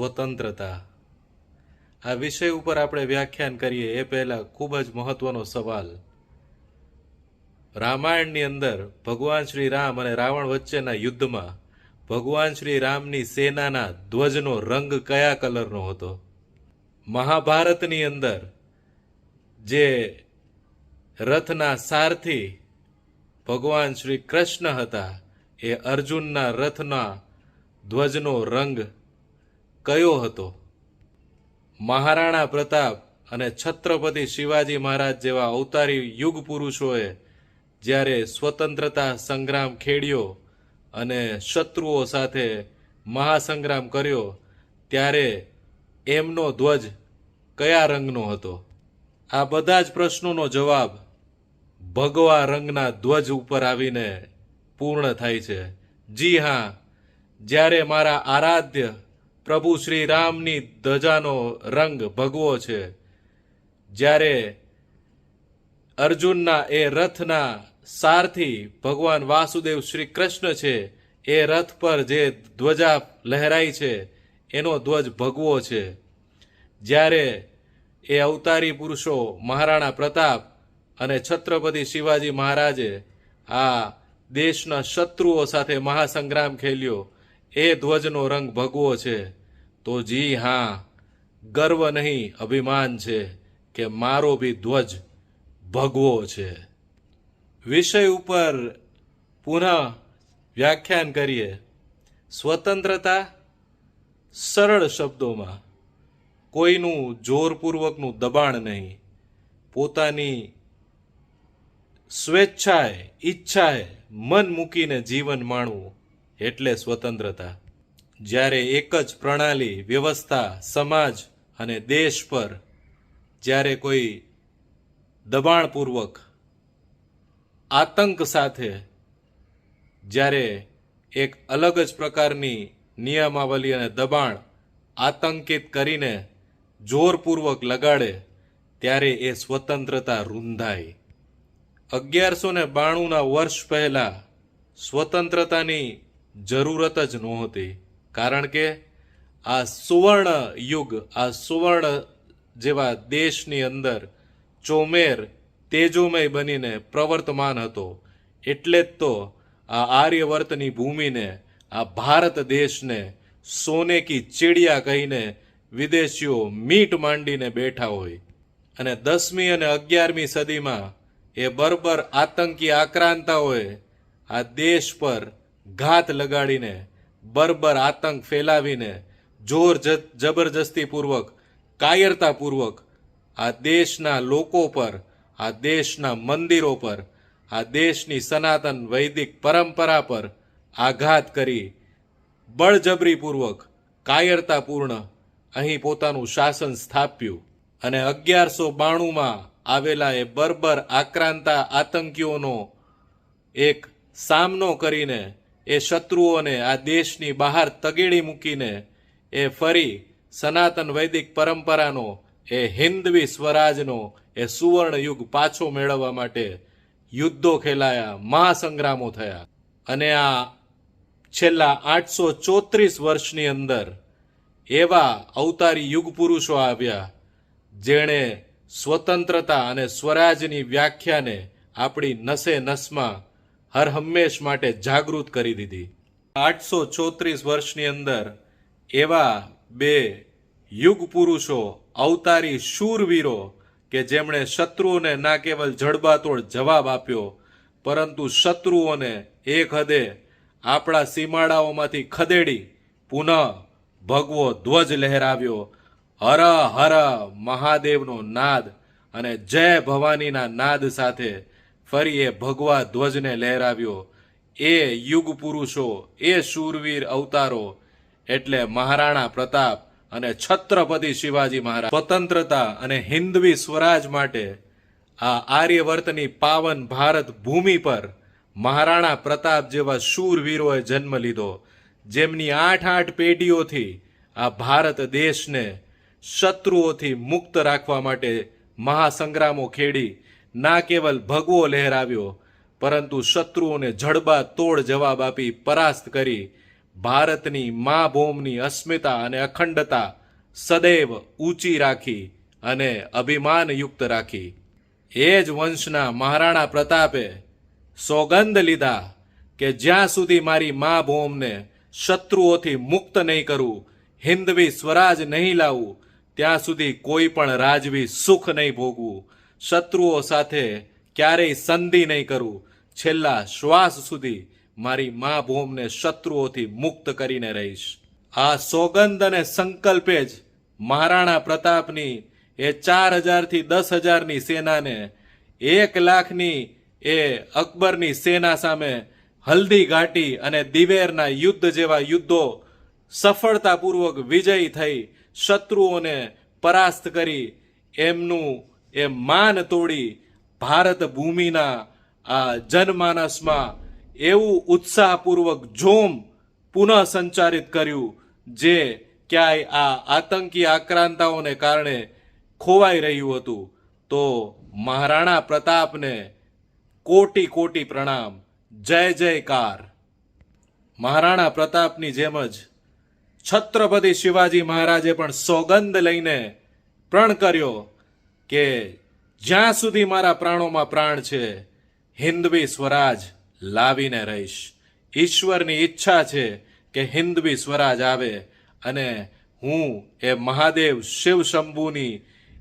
સ્વતંત્રતા. આ વિષય ઉપર આપણે વ્યાખ્યાન કરીએ એ પહેલા ખૂબ જ મહત્વનો સવાલ. રામાયણની અંદર ભગવાન શ્રી રામ અને રાવણ વચ્ચેના યુદ્ધમાં ભગવાન શ્રી રામની સેનાના ધ્વજનો રંગ કયા કલરનો હતો? મહાભારતની અંદર જે રથના સારથી ભગવાન શ્રી કૃષ્ણ હતા, એ અર્જુનના રથના ધ્વજનો રંગ કયો હતો? મહારાણા પ્રતાપ અને છત્રપતિ શિવાજી મહારાજ જેવા અવતારી યુગ પુરુષોએ જ્યારે સ્વતંત્રતા સંગ્રામ ખેડ્યો અને શત્રુઓ સાથે મહાસંગ્રામ કર્યો, ત્યારે એમનો ધ્વજ કયા રંગનો હતો? આ બધા જ પ્રશ્નોનો જવાબ ભગવા રંગના ધ્વજ ઉપર આવીને પૂર્ણ થાય છે. જી હા, જ્યારે મારા આરાધ્ય પ્રભુ શ્રી રામની ધજાનો રંગ ભગવો છે. જ્યારે અર્જુનના એ રથના સારથી ભગવાન વાસુદેવ શ્રી કૃષ્ણ છે, એ રથ પર જે ધ્વજા લહેરાય છે, એનો ધ્વજ ભગવો છે. જ્યારે એ અવતારી પુરુષો મહારાણા પ્રતાપ અને છત્રપતિ શિવાજી મહારાજે આ દેશના શત્રુઓ સાથે મહાસંગ્રામ ખેલ્યો, એ ધ્વજનો રંગ ભગવો છે. તો જી હા, ગર્વ નહીં, અભિમાન છે કે મારો બી ધ્વજ ભગવો છે. વિષય ઉપર પુનઃ વ્યાખ્યાન કરીએ. સ્વતંત્રતા સરળ શબ્દોમાં, કોઈનું જોરપૂર્વકનું દબાણ નહીં. પોતાની સ્વેચ્છાએ, ઈચ્છાએ મન મૂકીને જીવન માણવું એટલે સ્વતંત્રતા. જ્યારે એક જ પ્રણાલી, વ્યવસ્થા, સમાજ અને દેશ પર જ્યારે કોઈ દબાણપૂર્વક આતંક સાથે જ્યારે એક અલગ જ પ્રકારની નિયમાવલી અને દબાણ આતંકિત કરીને જોરપૂર્વક લગાડે, ત્યારે એ સ્વતંત્રતા રૂંધાય. અગિયારસો ને બાણુંના વર્ષ પહેલાં સ્વતંત્રતાની જરૂરત જ નહોતી. કારણ કે આ સુવર્ણ યુગ, આ સુવર્ણ જેવા દેશની અંદર ચોમેર તેજોમય બનીને પ્રવર્તમાન હતો. એટલે જ તો આ આર્યવર્તની ભૂમિને, આ ભારત દેશને સોને કી ચીડિયા કહીને વિદેશીઓ મીટ માંડીને બેઠા હોય. અને દસમી અને અગિયારમી સદીમાં એ બર્બર આતંકી આક્રાંતાઓએ આ દેશ પર ઘાત લગાડીને બર્બર આતંક ફેલાવીને જોર જબરજસ્તીપૂર્વક, કાયરતાપૂર્વક આ દેશના લોકો પર, આ દેશના મંદિરો પર, આ દેશની સનાતન વૈદિક પરંપરા પર આઘાત કરી બળજબરીપૂર્વક, કાયરતાપૂર્ણ અહીં પોતાનું શાસન સ્થાપ્યું. અને અગિયારસો બાણુંમાં આવેલા એ બર્બર આક્રાંતા આતંકીઓનો એક સામનો કરીને એ શત્રુઓને, આ દેશની બહાર તગેડી મૂકીને એ ફરી સનાતન વૈદિક પરંપરાનો, એ હિન્દવી સ્વરાજનો, એ સુવર્ણ યુગ પાછો મેળવવા માટે યુદ્ધો ખેલાયા, મહાસંગ્રામો થયા. અને આ છેલ્લા આઠસો ચોત્રીસ વર્ષની અંદર એવા અવતારી યુગ પુરુષો આવ્યા, જેણે સ્વતંત્રતા અને સ્વરાજની વ્યાખ્યાને આપણી નસે નસમાં હર હંમેશ માટે જાગૃત કરી દીધી. આઠસો ચોત્રીસ વર્ષની અંદર એવા બે યુગ પુરુષો, અવતારી શૂરવીરો કે જેમણે શત્રુઓને ના કેવલ જડબાતોડ જવાબ આપ્યો, પરંતુ શત્રુઓને એક હદે આપણા સીમાડાઓમાંથી ખદેડી પુનઃ ભગવો ધ્વજ લહેરાવ્યો. હર હર મહાદેવનો નાદ અને જય ભવાનીના નાદ સાથે ફરી એ ભગવા ધ્વજને લહેરાવ્યો. એ યુગ પુરુષો એ શૂરવીર અવતારો, એટલે મહારાણા પ્રતાપ અને છત્રપતિ શિવાજી મહારાજ, સ્વતંત્રતા અને હિન્દવી સ્વરાજ માટે આ આર્યવર્તની પાવન ભારત ભૂમિ પર મહારાણા પ્રતાપ જેવા શૂરવીરોએ જન્મ લીધો. જેમની આઠ આઠ પેઢીઓથી આ ભારત દેશને શત્રુઓથી મુક્ત રાખવા માટે મહાસંગ્રામો ખેડી ના કેવલ ભગવો લહેરાવ્યો, પરંતુ શત્રુઓને જડબા તોડ જવાબ આપી પરાસ્ત કરી ભારતની મા ભૂમની અસ્મિતા અને અખંડતા સદૈવ ઊંચી રાખી અને અભિમાનયુક્ત રાખી. એ જ વંશના મહારાણા પ્રતાપે સોગંદ લીધા કે જ્યાં સુધી મારી મા ભૂમને શત્રુઓથી મુક્ત નહીં કરું, હિન્દવી સ્વરાજ નહીં લાવું, ત્યાં સુધી કોઈ પણ રાજવી સુખ નહીં ભોગવું. શત્રુઓ સાથે ક્યારેય સંધિ નહીં કરું. છેલ્લા શ્વાસ સુધી મારી મા ભૂમને શત્રુઓથી મુક્ત કરીને રહીશ. આ સોગંદ અને સંકલ્પે જ મહારાણા પ્રતાપની એ ચાર હજારથી દસ હજારની સેનાને એક લાખની એ અકબરની સેના સામે હલ્દી ઘાટી અને દિવેરના યુદ્ધ જેવા યુદ્ધો સફળતાપૂર્વક વિજયી થઈ શત્રુઓને પરાસ્ત કરી એમનું એ માન તોડી ભારત ભૂમિના આ જનમાનસમાં એવું ઉત્સાહપૂર્વક જોમ પુનઃ સંચારિત કર્યું, જે ક્યાંય આ આતંકી આક્રાંતાઓને કારણે ખોવાઈ રહ્યું હતું. તો મહારાણા પ્રતાપને કોટી કોટી પ્રણામ. જય જયકાર. મહારાણા પ્રતાપની જેમ જ છત્રપતિ શિવાજી મહારાજે પણ સોગંદ લઈને પ્રણ કર્યો. કે જ્યાં સુધી મારા પ્રાણોમાં પ્રાણ છે, હિન્દવી સ્વરાજ લાવીને રહીશ. ઈશ્વરની ઈચ્છા છે કે હિન્દવી સ્વરાજ આવે અને હું એ મહાદેવ શિવ શંભુની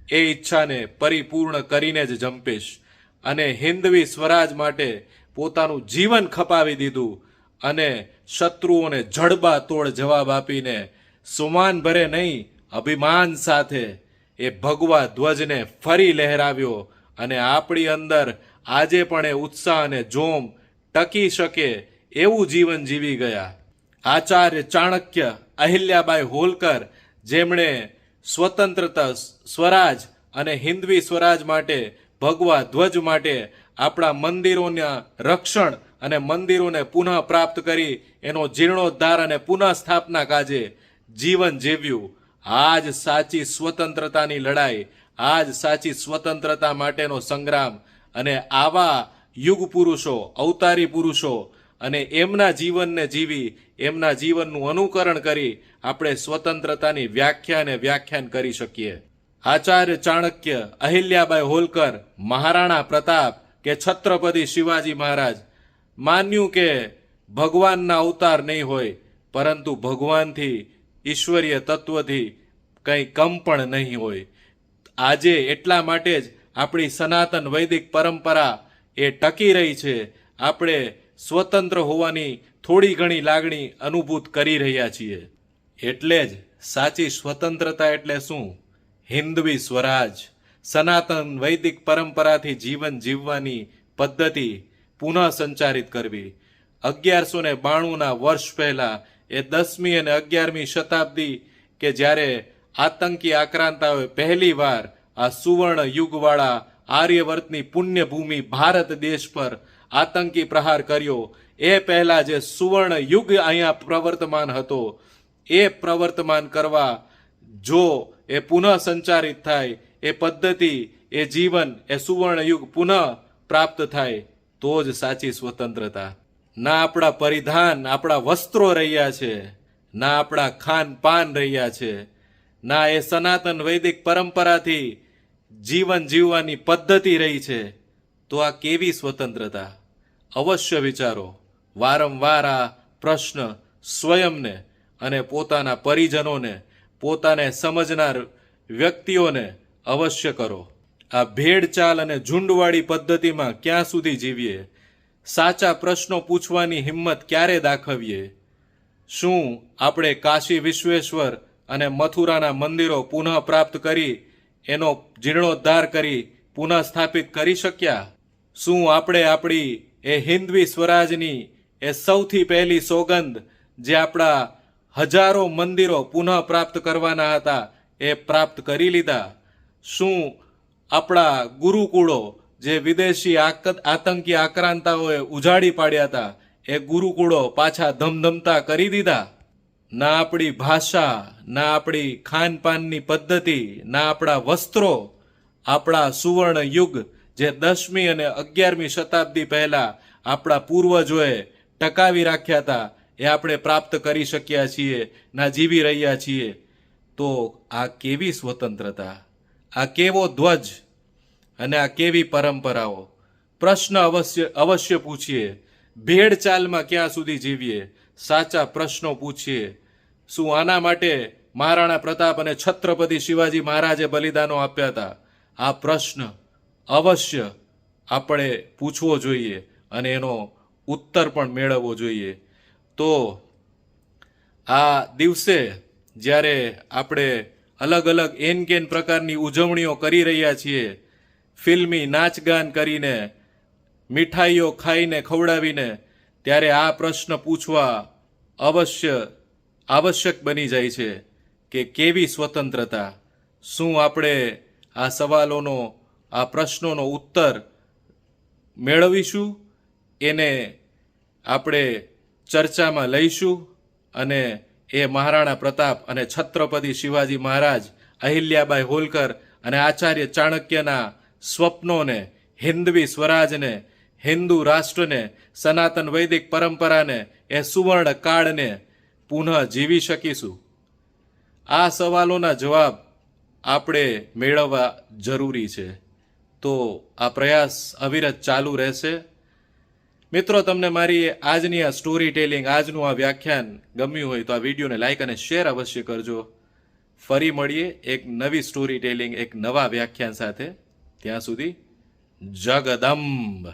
એ ઈચ્છાને પરિપૂર્ણ કરીને જ જંપીશ અને હિન્દવી સ્વરાજ માટે પોતાનું જીવન ખપાવી દીધું અને શત્રુઓને જડબા તોડ જવાબ આપીને સુમાન ભરે નહીં, અભિમાન સાથે એ ભગવા ધ્વજને ફરી લહેરાવ્યો અને આપણી અંદર આજે પણ એ ઉત્સાહ અને જોમ ટકી શકે એવું જીવન જીવી ગયા. આચાર્ય ચાણક્ય અહિલ્યાબાઈ હોલકર, જેમણે સ્વતંત્રતા સ્વરાજ અને હિન્દવી સ્વરાજ માટે ભગવા ધ્વજ માટે આપણા મંદિરોના રક્ષણ અને મંદિરોને પુનઃ પ્રાપ્ત કરી એનો જીર્ણોદ્ધાર અને પુનઃ સ્થાપના કાજે જીવન જીવ્યું. આજ સાચી સ્વતંત્રતાની લડાઈ, આજ સાચી સ્વતંત્રતા માટેનો સંગ્રામ અને આવા યુગ પુરુષો, અવતારી પુરુષો અને એમના જીવનને જીવી, એમના જીવનનું અનુકરણ કરી આપણે સ્વતંત્રતાની વ્યાખ્યા અને વ્યાખ્યાન કરી શકીએ. આચાર્ય ચાણક્ય અહિલ્યાબાઈ હોલકર, મહારાણા પ્રતાપ કે છત્રપતિ શિવાજી મહારાજ, માન્યું કે ભગવાનના અવતાર નહીં હોય, પરંતુ ભગવાનથી ઈશ્વરીય તત્વથી કંઈ કમ પણ નહીં હોય. આજે એટલા માટે જ આપણી સનાતન વૈદિક પરંપરા એ ટકી રહી છે. આપણે સ્વતંત્ર હોવાની થોડી ઘણી લાગણી અનુભૂત કરી રહ્યા છીએ. એટલે જ સાચી સ્વતંત્રતા એટલે શું? હિન્દવી સ્વરાજ. સનાતન વૈદિક પરંપરાથી જીવન જીવવાની પદ્ધતિ પુનઃ સંચારિત કરવી. અગિયારસો ને બાણુંના વર્ષ પહેલા એ દસમી અને અગિયારમી શતાબ્દી કે જ્યારે આતંકી આક્રાંતાઓએ પહેલી વાર આ સુવર્ણ યુગવાળા આર્યવર્તની પુણ્યભૂમિ ભારત દેશ પર આતંકી પ્રહાર કર્યો. એ પહેલા જે સુવર્ણ યુગ અહીંયા પ્રવર્તમાન હતો, એ પ્રવર્તમાન કરવા જો એ પુનઃ સંચારિત થાય, એ પદ્ધતિ, એ જીવન, એ સુવર્ણ યુગ પુનઃ પ્રાપ્ત થાય, તો જ સાચી સ્વતંત્રતા. ના આપણા પરિધાન, આપણા વસ્ત્રો રહ્યા છે, ના આપણા ખાન પાન રહ્યા છે, ના એ સનાતન વૈદિક પરંપરાથી જીવન જીવવાની પદ્ધતિ રહી છે, તો આ કેવી સ્વતંત્રતા? અવશ્ય વિચારો, વારંવાર આ પ્રશ્ન સ્વયંને અને પોતાના પરિજનોને, પોતાને સમજનાર વ્યક્તિઓને અવશ્ય કરો. આ ભેડચાલ અને ઝુંડવાળી પદ્ધતિમાં ક્યાં સુધી જીવીએ? સાચા પ્રશ્નો પૂછવાની હિંમત ક્યારે દાખવીએ? શું આપણે કાશી વિશ્વેશ્વર અને મથુરાના મંદિરો પુનઃ પ્રાપ્ત કરી, એનો જીર્ણોદ્ધાર કરી, પુનઃ સ્થાપિત કરી શક્યા? શું આપણે આપણી એ હિન્દવી સ્વરાજની એ સૌથી પહેલી સોગંદ, જે આપણા હજારો મંદિરો પુનઃ પ્રાપ્ત કરવાના હતા, એ પ્રાપ્ત કરી લીધા? શું આપણા ગુરુકુળો જે વિદેશી આતંકી આક્રાંતાઓએ ઉજાડી પાડ્યા હતા, એ ગુરુકુળો પાછા ધમધમતા કરી દીધા. ના આપણી ભાષા, ના આપણી ખાનપાનની પદ્ધતિ, ના આપણા વસ્ત્રો, આપણા સુવર્ણ યુગ જે દસમી અને અગિયારમી શતાબ્દી પહેલા આપણા પૂર્વજોએ ટકાવી રાખ્યા હતા, એ આપણે પ્રાપ્ત કરી શક્યા છીએ, ના જીવી રહ્યા છીએ. તો આ કેવી સ્વતંત્રતા? આ કેવો ધ્વજ? અને આ કેવી પરંપરાઓ? પ્રશ્ન અવશ્ય અવશ્ય પૂછીએ. ભેડ ચાલમાં ક્યાં સુધી જીવીએ? સાચા પ્રશ્નો પૂછીએ. શું આના માટે મહારાણા પ્રતાપ અને છત્રપતિ શિવાજી મહારાજે બલિદાનો આપ્યા હતા? આ પ્રશ્ન અવશ્ય આપણે પૂછવો જોઈએ અને એનો ઉત્તર પણ મેળવવો જોઈએ. તો આ દિવસે જ્યારે આપણે અલગ અલગ એન કેન પ્રકારની ઉજવણીઓ કરી રહ્યા છીએ ફિલ્મી નાચગાન કરીને, મીઠાઈઓ ખાઈને ખવડાવીને, ત્યારે આ પ્રશ્ન પૂછવા અવશ્ય આવશ્યક બની જાય છે કે કેવી સ્વતંત્રતા? શું આપણે આ સવાલોનો, આ પ્રશ્નોનો ઉત્તર મેળવીશું? એને આપણે ચર્ચામાં લઈશું અને એ મહારાણા પ્રતાપ અને છત્રપતિ શિવાજી મહારાજ અહિલ્યાબાઈ હોલકર અને આચાર્ય ચાણક્યના સ્વપ્નોને, હિન્દવી સ્વરાજને, હિન્દુ રાષ્ટ્રને, સનાતન વૈદિક પરંપરાને, એ સુવર્ણ કાળને પુનઃ જીવી શકીશું. આ સવાલોના જવાબ આપણે મેળવવા જરૂરી છે. તો આ પ્રયાસ અવિરત ચાલુ રહેશે. મિત્રો, તમને મારી આજની આ સ્ટોરી ટેલિંગ આજનું આ વ્યાખ્યાન ગમ્યું હોય તો આ વિડીયોને લાઇક અને શેર અવશ્ય કરજો. ફરી મળીએ એક નવી સ્ટોરી ટેલિંગ એક નવા વ્યાખ્યાન સાથે. ત્યાં સુધી જગદંબ.